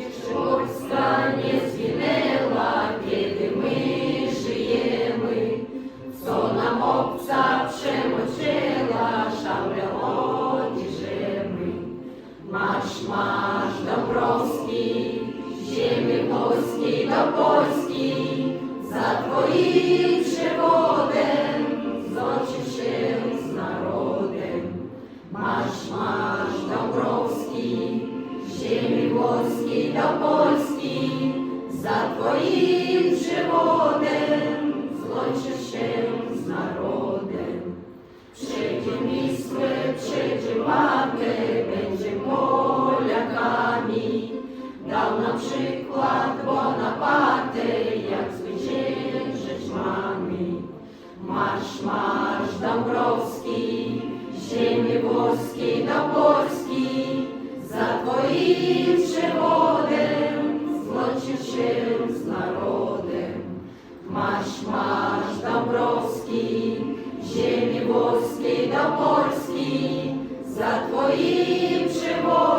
Якщо встання звінила, діти ми жиємо, соном обцапше мочила, шамляло діжеми. Марш, марш Добровський, жеми польський до польський, за твоїм живодем, зочишим з народом. Марш, марш. польській та польській, за твоїм животем, злочищем з народом, Przeciw Wisły, przeciw Magdy, będziemy Polakami. Dał nam przykład Bonaparty, jak zwyciężyć mamy. Marsz, marsz Dąbrowski, ziemi włoskiej do Polski, za twoim Masz, masz Dąbrowski, ziemi włoskiej do Polski, za Twoim przywołem.